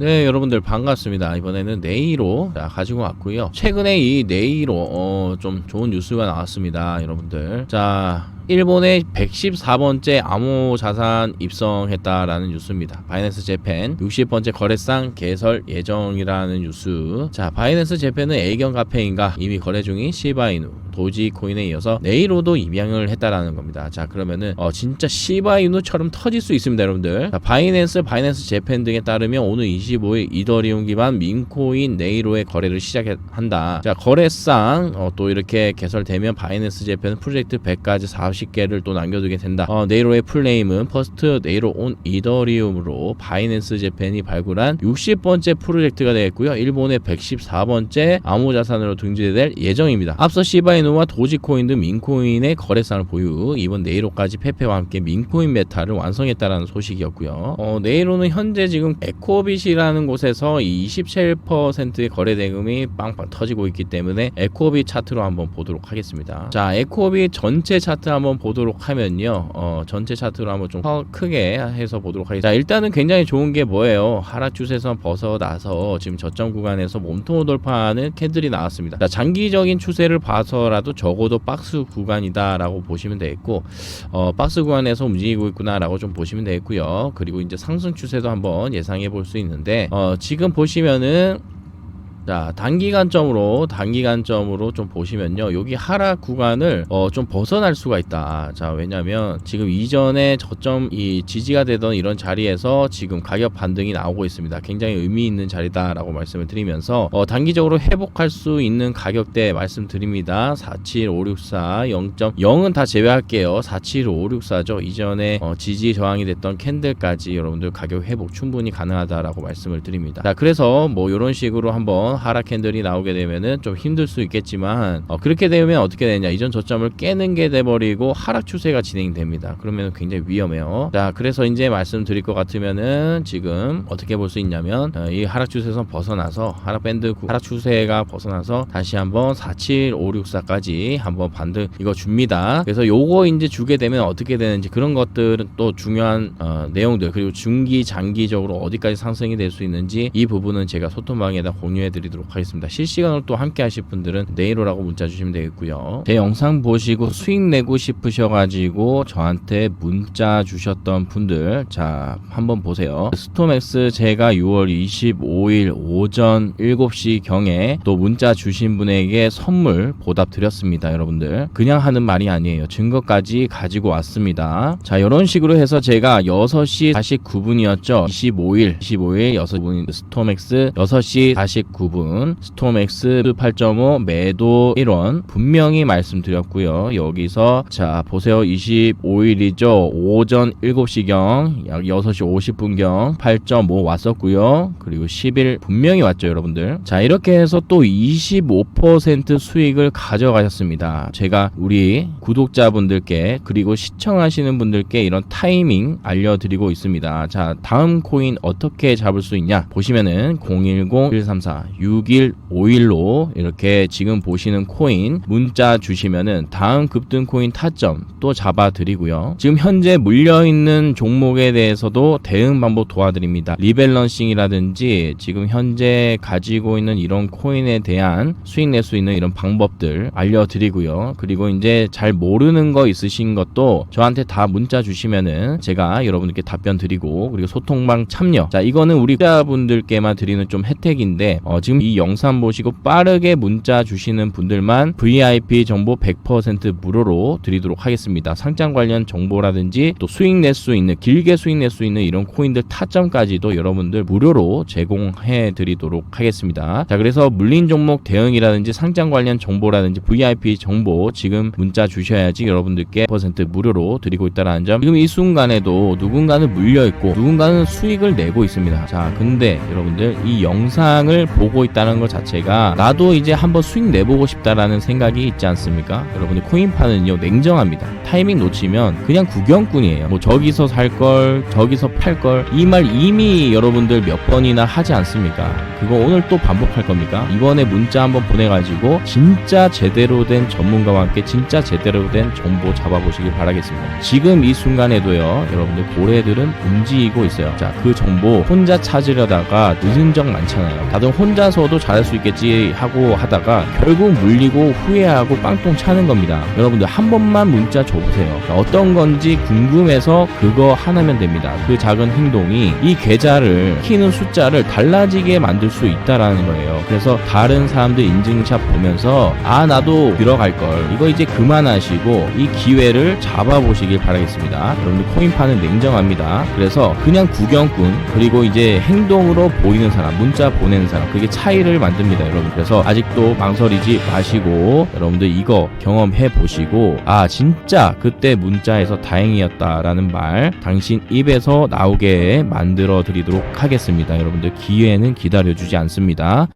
네, 여러분들 반갑습니다. 이번에는 네이로 자, 가지고 왔고요. 최근에 이 네이로 어, 좀 좋은 뉴스가 나왔습니다, 여러분들. 자, 일본의 114번째 암호 자산 입성했다라는 뉴스입니다. 바이낸스 재팬 60번째 거래상 개설 예정이라는 뉴스. 자, 바이낸스 재팬은 A경 카페인과 이미 거래 중인 시바이누, 도지코인에 이어서 네이로도 입양을 했다라는 겁니다. 자, 그러면은 어, 진짜 시바이누처럼 터질 수 있습니다, 여러분들. 자, 바이낸스, 바이낸스 재팬 등에 따르면 오늘 25일 이더리움 기반 민코인 네이로의 거래를 시작한다. 자, 거래상 어, 또 이렇게 개설되면 바이낸스 재팬 프로젝트 100까지 40 개를 또 남겨두게 된다. 어, 네이로의 풀네임은 퍼스트 네이로 온 이더리움으로 바이낸스 재팬이 발굴한 60번째 프로젝트가 되겠고요. 일본의 114번째 암호자산으로 등재될 예정입니다. 앞서 시바이누와 도지코인 등 민코인의 거래상을 보유, 이번 네이로까지 페페와 함께 민코인 메타를 완성했다라는 소식이었고요. 어, 네이로는 현재 지금 에코빗이라는 곳에서 이 27%의 거래 대금이 빵빵 터지고 있기 때문에 에코빗 차트로 한번 보도록 하겠습니다. 자, 에코빗 전체 차트 한번 보도록 하면요. 어, 전체 차트로 한번 좀더 크게 해서 보도록 하겠습니다. 자, 일단은 굉장히 좋은 게 뭐예요? 하락 추세선 벗어나서 지금 저점 구간에서 몸통 돌파하는 캔들이 나왔습니다. 자, 장기적인 추세를 봐서라도 적어도 박스 구간이다라고 보시면 되겠고, 어, 박스 구간에서 움직이고 있구나라고 좀 보시면 되겠고요. 그리고 이제 상승 추세도 한번 예상해 볼 수 있는데, 어, 지금 보시면은 자 단기간점으로 단기간점으로 좀 보시면요. 여기 하락 구간을 어, 좀 벗어날 수가 있다. 자 왜냐면 지금 이전에 저점 이 지지가 되던 이런 자리에서 지금 가격 반등이 나오고 있습니다. 굉장히 의미 있는 자리다 라고 말씀을 드리면서 어, 단기적으로 회복할 수 있는 가격대 말씀드립니다. 47564 0.0은 다 제외할게요. 47564죠. 이전에 어, 지지 저항이 됐던 캔들까지 여러분들 가격 회복 충분히 가능하다라고 말씀을 드립니다. 자 그래서 뭐 이런 식으로 한번 하락 캔들이 나오게 되면은 좀 힘들 수 있겠지만 어, 그렇게 되면 어떻게 되냐. 이전 저점을 깨는 게 돼버리고 하락 추세가 진행됩니다. 그러면 굉장히 위험해요. 자 그래서 이제 말씀드릴 것 같으면은 지금 어떻게 볼 수 있냐면 어, 이 하락 추세선 벗어나서 하락 밴드 구- 하락 추세가 벗어나서 다시 한번 47564까지 한번 반등 이거 줍니다. 그래서 요거 이제 주게 되면 어떻게 되는지 그런 것들은 또 중요한 어, 내용들 그리고 중기 장기적으로 어디까지 상승이 될 수 있는지 이 부분은 제가 소통방에다 공유해 드 리도록 하겠습니다. 실시간으로 또 함께 하실 분들은 네이로라고 문자 주시면 되겠고요. 제 영상 보시고 수익 내고 싶으셔가지고 저한테 문자 주셨던 분들 자 한번 보세요. 스톰엑스 제가 6월 25일 오전 7시 경에 또 문자 주신 분에게 선물 보답 드렸습니다 여러분들. 그냥 하는 말이 아니에요. 증거까지 가지고 왔습니다. 자 이런 식으로 해서 제가 6시 49분이었죠. 25일 25일 6분 스톰엑스 6시 49분 스톰엑스 8.5 매도 1원 분명히 말씀드렸고요. 여기서 자 보세요. 25일이죠. 오전 7시경 약 6시 50분경 8.5 왔었고요. 그리고 10일 분명히 왔죠 여러분들. 자 이렇게 해서 또 25% 수익을 가져가셨습니다. 제가 우리 구독자분들께 그리고 시청하시는 분들께 이런 타이밍 알려드리고 있습니다. 자 다음 코인 어떻게 잡을 수 있냐? 보시면은 010-134-6151로 이렇게 지금 보시는 코인 문자 주시면은 다음 급등 코인 타점 또 잡아 드리고요. 지금 현재 물려 있는 종목에 대해서도 대응 방법 도와드립니다. 리밸런싱이라든지 지금 현재 가지고 있는 이런 코인에 대한 수익 낼 수 있는 이런 방법들 알려드리고요. 그리고 이제 잘 모르는 거 있으신 것도 저한테 다 문자 주시면은 제가 여러분들께 답변 드리고 그리고 소통방 참여. 자 이거는 우리 구독자분들께만 드리는 좀 혜택인데 어, 지금 이 영상 보시고 빠르게 문자 주시는 분들만 VIP 정보 100% 무료로 드리도록 하겠습니다. 상장 관련 정보라든지 또 수익 낼 수 있는 길게 수익 낼 수 있는 이런 코인들 타점까지도 여러분들 무료로 제공해 드리도록 하겠습니다. 자 그래서 물린 종목 대응이라든지 상장 관련 정보라든지 VIP 정보 지금 문자 주셔야지 여러분들께 퍼센트 무료로 드리고 있다는 점. 지금 이 순간에도 누군가는 물려 있고 누군가는 수익을 내고 있습니다. 자 근데 여러분들 이 영상을 보고 있다는 것 자체가 나도 이제 한번 수익 내보고 싶다라는 생각이 있지 않습니까 여러분들 코인파는요 냉정합니다 타이밍 놓치면 그냥 구경꾼이에요 뭐 저기서 살 걸 저기서 팔 걸 이 말 이미 여러분들 몇 번이나 하지 않습니까 그거 오늘 또 반복할 겁니까? 이번에 문자 한번 보내가지고 진짜 제대로 된 전문가와 함께 진짜 제대로 된 정보 잡아보시길 바라겠습니다. 지금 이 순간에도요, 여러분들 고래들은 움직이고 있어요. 자, 그 정보 혼자 찾으려다가 늦은 적 많잖아요. 다들 혼자 서도 잘할 수 있겠지 하고 하다가 결국 물리고 후회하고 빵똥 차는 겁니다. 여러분들 한 번만 문자 줘보세요. 자, 어떤 건지 궁금해서 그거 하나면 됩니다. 그 작은 행동이 이 계좌를 키는 숫자를 달라지게 만들 수 있다라는 거예요. 그래서 다른 사람들 인증샷 보면서 아 나도 들어갈 걸 이거 이제 그만하시고 이 기회를 잡아보시길 바라겠습니다. 여러분들 코인파는 냉정합니다. 그래서 그냥 구경꾼 그리고 이제 행동으로 보이는 사람 문자 보내는 사람 그게 차이를 만듭니다, 여러분. 그래서 아직도 망설이지 마시고 여러분들 이거 경험해 보시고 아 진짜 그때 문자에서 다행이었다라는 말 당신 입에서 나오게 만들어 드리도록 하겠습니다. 여러분들 기회는 기다려주지 않습니다.